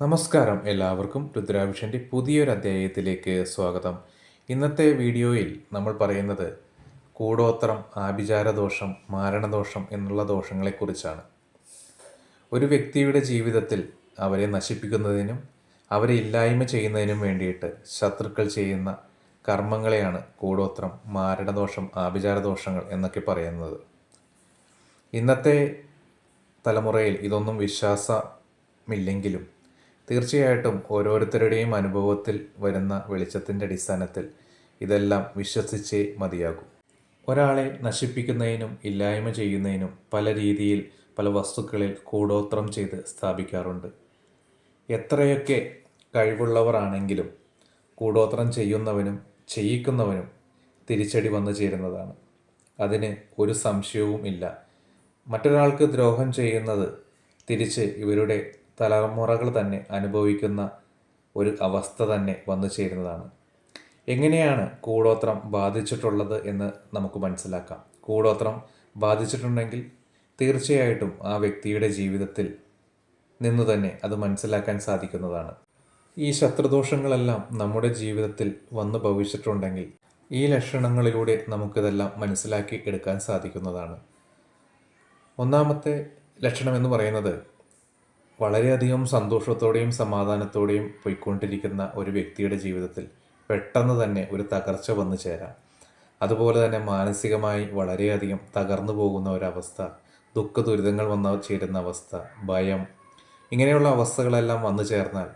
നമസ്കാരം എല്ലാവർക്കും രുദ്രാഭിഷന്റെ പുതിയൊരു അധ്യായത്തിലേക്ക് സ്വാഗതം. ഇന്നത്തെ വീഡിയോയിൽ നമ്മൾ പറയുന്നത് കൂടോത്രം ആഭിചാരദോഷം മാരണദോഷം എന്നുള്ള ദോഷങ്ങളെക്കുറിച്ചാണ്. ഒരു വ്യക്തിയുടെ ജീവിതത്തിൽ അവരെ നശിപ്പിക്കുന്നതിനും അവരെ ഇല്ലായ്മ ചെയ്യുന്നതിനും വേണ്ടിയിട്ട് ശത്രുക്കൾ ചെയ്യുന്ന കർമ്മങ്ങളെയാണ് കൂടോത്രം മാരണദോഷം ആഭിചാരദോഷങ്ങൾ എന്നൊക്കെ പറയുന്നത്. ഇന്നത്തെ തലമുറയിൽ ഇതൊന്നും വിശ്വാസമില്ലെങ്കിലും തീർച്ചയായിട്ടും ഓരോരുത്തരുടെയും അനുഭവത്തിൽ വരുന്ന വെളിച്ചത്തിന്റെ അടിസ്ഥാനത്തിൽ ഇതെല്ലാം വിശ്വസിച്ചേ മതിയാകും. ഒരാളെ നശിപ്പിക്കുന്നതിനും ഇല്ലായ്മ ചെയ്യുന്നതിനും പല രീതിയിൽ പല വസ്തുക്കളിൽ കൂടോത്രം ചെയ്ത് സ്ഥാപിക്കാറുണ്ട്. എത്രയൊക്കെ കഴിവുള്ളവരാണെങ്കിലും കൂടോത്രം ചെയ്യുന്നവനും ചെയ്യിക്കുന്നവനും തിരിച്ചടി വന്നു ചേരുന്നതാണ്. അതിന് ഒരു സംശയവും ഇല്ല മറ്റൊരാൾക്ക് ദ്രോഹം ചെയ്യുന്നത് തിരിച്ച് ഇവരുടെ തലമുറകൾ തന്നെ അനുഭവിക്കുന്ന ഒരു അവസ്ഥ തന്നെ വന്നു ചേരുന്നതാണ്. എങ്ങനെയാണ് കൂടോത്രം ബാധിച്ചിട്ടുള്ളത് എന്ന് നമുക്ക് മനസ്സിലാക്കാം. കൂടോത്രം ബാധിച്ചിട്ടുണ്ടെങ്കിൽ തീർച്ചയായിട്ടും ആ വ്യക്തിയുടെ ജീവിതത്തിൽ നിന്ന് തന്നെ അത് മനസ്സിലാക്കാൻ സാധിക്കുന്നതാണ്. ഈ ശത്രുദോഷങ്ങളെല്ലാം നമ്മുടെ ജീവിതത്തിൽ വന്നു ഭവിച്ചിട്ടുണ്ടെങ്കിൽ ഈ ലക്ഷണങ്ങളിലൂടെ നമുക്കിതെല്ലാം മനസ്സിലാക്കി എടുക്കാൻ സാധിക്കുന്നതാണ്. ഒന്നാമത്തെ ലക്ഷണം എന്ന് പറയുന്നത് വളരെയധികം സന്തോഷത്തോടെയും സമാധാനത്തോടെയും പോയിക്കൊണ്ടിരിക്കുന്ന ഒരു വ്യക്തിയുടെ ജീവിതത്തിൽ പെട്ടെന്ന് തന്നെ ഒരു തകർച്ച വന്നു ചേരാം. അതുപോലെ തന്നെ മാനസികമായി വളരെയധികം തകർന്നു പോകുന്ന ഒരവസ്ഥ ദുഃഖ ദുരിതങ്ങൾ വന്ന ചേരുന്ന അവസ്ഥ ഭയം ഇങ്ങനെയുള്ള അവസ്ഥകളെല്ലാം വന്നു ചേർന്നാൽ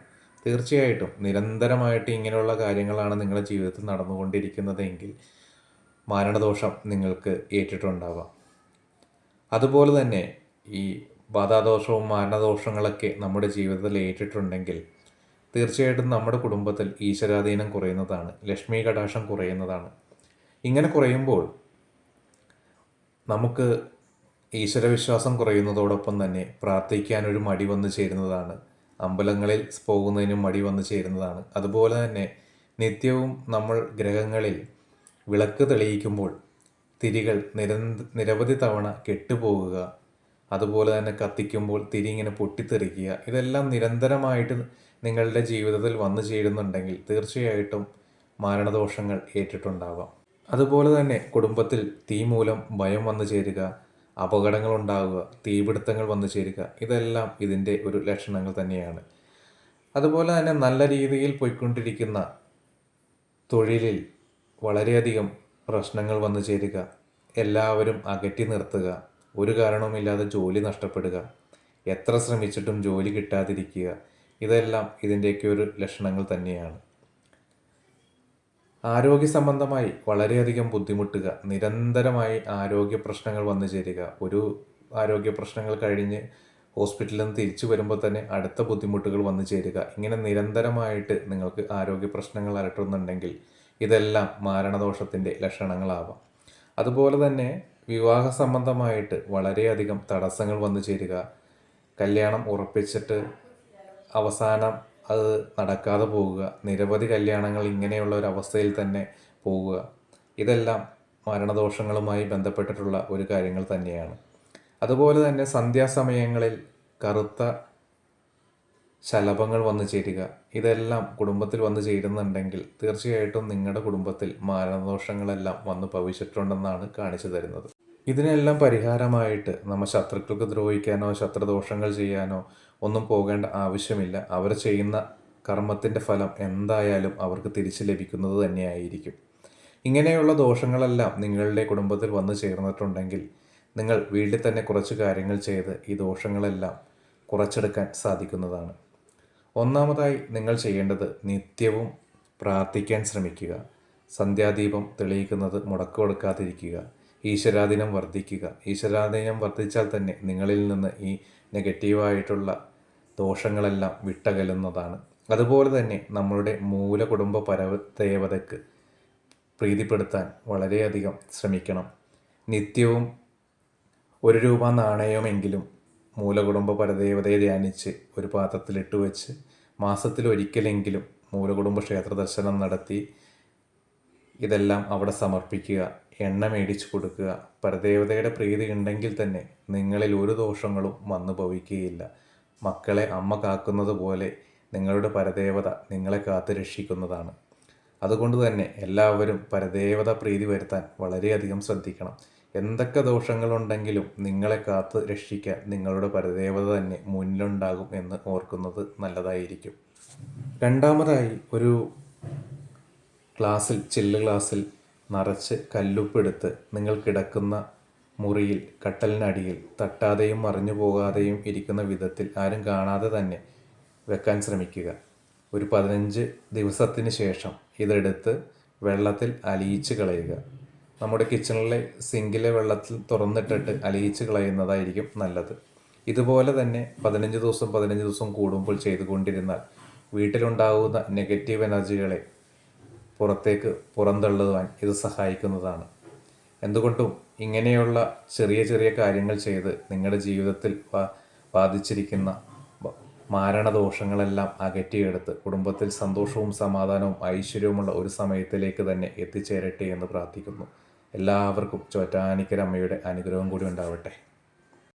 തീർച്ചയായിട്ടും നിരന്തരമായിട്ട് ഇങ്ങനെയുള്ള കാര്യങ്ങളാണ് നിങ്ങളുടെ ജീവിതത്തിൽ നടന്നുകൊണ്ടിരിക്കുന്നതെങ്കിൽ മാരണദോഷം നിങ്ങൾക്ക് ഏറ്റിട്ടുണ്ടാവാം. അതുപോലെ തന്നെ ഈ ബാധാദോഷവും മാരണദോഷങ്ങളൊക്കെ നമ്മുടെ ജീവിതത്തിൽ ഏറ്റിട്ടുണ്ടെങ്കിൽ തീർച്ചയായിട്ടും നമ്മുടെ കുടുംബത്തിൽ ഈശ്വരാധീനം കുറയുന്നതാണ് ലക്ഷ്മി കടാക്ഷം കുറയുന്നതാണ്. ഇങ്ങനെ കുറയുമ്പോൾ നമുക്ക് ഈശ്വരവിശ്വാസം കുറയുന്നതോടൊപ്പം തന്നെ പ്രാർത്ഥിക്കാൻ ഒരു മടി വന്നു ചേരുന്നതാണ് അമ്പലങ്ങളിൽ പോകുന്നതിനും മടി വന്നു ചേരുന്നതാണ്. അതുപോലെ തന്നെ നിത്യവും നമ്മൾ ഗ്രഹങ്ങളിൽ വിളക്ക് തെളിയിക്കുമ്പോൾ തിരികൾ നിരന്ത നിരവധി തവണ കെട്ടുപോകുക അതുപോലെ തന്നെ കത്തിക്കുമ്പോൾ തിരി ഇങ്ങനെ പൊട്ടിത്തെറിക്കുക. ഇതെല്ലാം നിരന്തരമായിട്ട് നിങ്ങളുടെ ജീവിതത്തിൽ വന്നു ചേരുന്നുണ്ടെങ്കിൽ തീർച്ചയായിട്ടും മാരണദോഷങ്ങൾ ഏറ്റിട്ടുണ്ടാവാം. അതുപോലെ തന്നെ കുടുംബത്തിൽ തീ മൂലം ഭയം വന്നു ചേരുക അപകടങ്ങൾ ഉണ്ടാവുക തീപിടുത്തങ്ങൾ വന്നു ചേരുക ഇതെല്ലാം ഇതിന്റെ ഒരു ലക്ഷണങ്ങൾ തന്നെയാണ്. അതുപോലെ തന്നെ നല്ല രീതിയിൽ പോയിക്കൊണ്ടിരിക്കുന്ന തൊഴിലിൽ വളരെയധികം പ്രശ്നങ്ങൾ വന്നു ചേരുക എല്ലാവരും അകറ്റി നിർത്തുക ഒരു കാരണവുമില്ലാതെ ജോലി നഷ്ടപ്പെടുക. എത്ര ശ്രമിച്ചിട്ടും ജോലി കിട്ടാതിരിക്കുക. ഇതെല്ലാം ഇതിന്റെയൊക്കെ ഒരു ലക്ഷണങ്ങൾ തന്നെയാണ്. ആരോഗ്യ സംബന്ധമായി വളരെയധികം ബുദ്ധിമുട്ടുക. നിരന്തരമായി ആരോഗ്യ പ്രശ്നങ്ങൾ വന്നു ചേരുക. ഒരു ആരോഗ്യ പ്രശ്നങ്ങൾ കഴിഞ്ഞ് ഹോസ്പിറ്റലിൽ നിന്ന് തിരിച്ചു വരുമ്പോൾ തന്നെ അടുത്ത ബുദ്ധിമുട്ടുകൾ വന്നു ചേരുക. ഇങ്ങനെ നിരന്തരമായിട്ട് നിങ്ങൾക്ക് ആരോഗ്യ പ്രശ്നങ്ങൾ അലട്ടുന്നുണ്ടെങ്കിൽ ഇതെല്ലാം മാരണദോഷത്തിന്റെ ലക്ഷണങ്ങളാവാം. അതുപോലെ തന്നെ വിവാഹ സംബന്ധമായിട്ട് വളരെയധികം തടസ്സങ്ങൾ വന്നു ചേരുക. കല്യാണം ഉറപ്പിച്ചിട്ട് അവസാനം അത് നടക്കാതെ പോവുക നിരവധി കല്യാണങ്ങൾ ഇങ്ങനെയുള്ള ഒരു അവസ്ഥയിൽ തന്നെ പോവുക ഇതെല്ലാം മരണദോഷങ്ങളുമായി ബന്ധപ്പെട്ടിട്ടുള്ള ഒരു കാര്യങ്ങൾ തന്നെയാണ്. അതുപോലെ തന്നെ സന്ധ്യാസമയങ്ങളിൽ കറുത്ത ശലഭങ്ങൾ വന്നു ചേരുക. ഇതെല്ലാം കുടുംബത്തിൽ വന്നു ചേരുന്നുണ്ടെങ്കിൽ തീർച്ചയായിട്ടും നിങ്ങളുടെ കുടുംബത്തിൽ മാരണദോഷങ്ങളെല്ലാം വന്നു ഭവിച്ചിട്ടുണ്ടെന്നാണ് കാണിച്ചു തരുന്നത്. ഇതിനെല്ലാം പരിഹാരമായിട്ട് നമ്മൾ ശത്രുക്കൾക്ക് ദ്രോഹിക്കാനോ ശത്രുദോഷങ്ങൾ ചെയ്യാനോ ഒന്നും പോകേണ്ട ആവശ്യമില്ല. അവർ ചെയ്യുന്ന കർമ്മത്തിന്റെ ഫലം എന്തായാലും അവർക്ക് തിരിച്ചു ലഭിക്കുന്നത് തന്നെയായിരിക്കും. ഇങ്ങനെയുള്ള ദോഷങ്ങളെല്ലാം നിങ്ങളുടെ കുടുംബത്തിൽ വന്നു ചേർന്നിട്ടുണ്ടെങ്കിൽ നിങ്ങൾ വീട്ടിൽ തന്നെ കുറച്ച് കാര്യങ്ങൾ ചെയ്ത് ഈ ദോഷങ്ങളെല്ലാം കുറച്ചെടുക്കാൻ സാധിക്കുന്നതാണ്. ഒന്നാമതായി നിങ്ങൾ ചെയ്യേണ്ടത് നിത്യവും പ്രാർത്ഥിക്കാൻ ശ്രമിക്കുക. സന്ധ്യാദീപം തെളിയിക്കുന്നത് മുടക്കു കൊടുക്കാതിരിക്കുക. ഈശ്വരാധീനം വർദ്ധിക്കുക. ഈശ്വരാധീനം വർദ്ധിച്ചാൽ തന്നെ നിങ്ങളിൽ നിന്ന് ഈ നെഗറ്റീവായിട്ടുള്ള ദോഷങ്ങളെല്ലാം വിട്ടകലുന്നതാണ്. അതുപോലെ തന്നെ നമ്മളുടെ മൂല കുടുംബ പരദേവതയ്ക്ക് പ്രീതിപ്പെടുത്താൻ വളരെയധികം ശ്രമിക്കണം. നിത്യവും ഒരു രൂപ നാണയമെങ്കിലും മൂലകുടുംബ പരദേവതയെ ധ്യാനിച്ച് ഒരു പാത്രത്തിലിട്ട് വെച്ച് മാസത്തിൽ ഒരിക്കലെങ്കിലും മൂലകുടുംബ ക്ഷേത്ര ദർശനം നടത്തി ഇതെല്ലാം അവിടെ സമർപ്പിക്കുക. എണ്ണ മേടിച്ചു കൊടുക്കുക. പരദേവതയുടെ പ്രീതി ഉണ്ടെങ്കിൽ തന്നെ നിങ്ങളിൽ ഒരു ദോഷങ്ങളും വന്നു ഭവിക്കുകയില്ല. മക്കളെ അമ്മ കാക്കുന്നത് പോലെ നിങ്ങളുടെ പരദേവത നിങ്ങളെ കാത്തു രക്ഷിക്കുന്നതാണ്. അതുകൊണ്ട് തന്നെ എല്ലാവരും പരദേവത പ്രീതി വരുത്താൻ വളരെയധികം ശ്രദ്ധിക്കണം. എന്തൊക്കെ ദോഷങ്ങളുണ്ടെങ്കിലും നിങ്ങളെ കാത്ത് രക്ഷിക്കാൻ നിങ്ങളുടെ പരദേവത തന്നെ മുന്നിലുണ്ടാകും എന്ന് ഓർക്കുന്നത് നല്ലതായിരിക്കും. രണ്ടാമതായി ഒരു ക്ലാസ്സിൽ ചില്ല് ഗ്ലാസ്സിൽ നിറച്ച് കല്ലുപ്പെടുത്ത് നിങ്ങൾ കിടക്കുന്ന മുറിയിൽ കട്ടലിനടിയിൽ തട്ടാതെയും മറിഞ്ഞു പോകാതെയും ഇരിക്കുന്ന വിധത്തിൽ ആരും കാണാതെ തന്നെ വെക്കാൻ ശ്രമിക്കുക. ഒരു പതിനഞ്ച് ദിവസത്തിന് ശേഷം ഇതെടുത്ത് വെള്ളത്തിൽ അലിയിച്ച് കളയുക. നമ്മുടെ കിച്ചണിലെ സിങ്കിലെ വെള്ളത്തിൽ തുറന്നിട്ടിട്ട് അലിയിച്ച് കളയുന്നതായിരിക്കും നല്ലത്. ഇതുപോലെ തന്നെ പതിനഞ്ച് ദിവസം പതിനഞ്ച് ദിവസം കൂടുമ്പോൾ ചെയ്തുകൊണ്ടിരുന്നാൽ വീട്ടിലുണ്ടാകുന്ന നെഗറ്റീവ് എനർജികളെ പുറത്തേക്ക് പുറന്തള്ളുവാൻ ഇത് സഹായിക്കുന്നതാണ്. എന്തുകൊണ്ടും ഇങ്ങനെയുള്ള ചെറിയ ചെറിയ കാര്യങ്ങൾ ചെയ്ത് നിങ്ങളുടെ ജീവിതത്തിൽ ബാധിച്ചിരിക്കുന്ന മാരണദോഷങ്ങളെല്ലാം അകറ്റിയെടുത്ത് കുടുംബത്തിൽ സന്തോഷവും സമാധാനവും ഐശ്വര്യവുമുള്ള ഒരു സമയത്തിലേക്ക് തന്നെ എത്തിച്ചേരട്ടെ എന്ന് പ്രാർത്ഥിക്കുന്നു. എല്ലാവർക്കും ചോറ്റാനിക്കരമ്മയുടെ അനുഗ്രഹം കൂടി ഉണ്ടാവട്ടെ.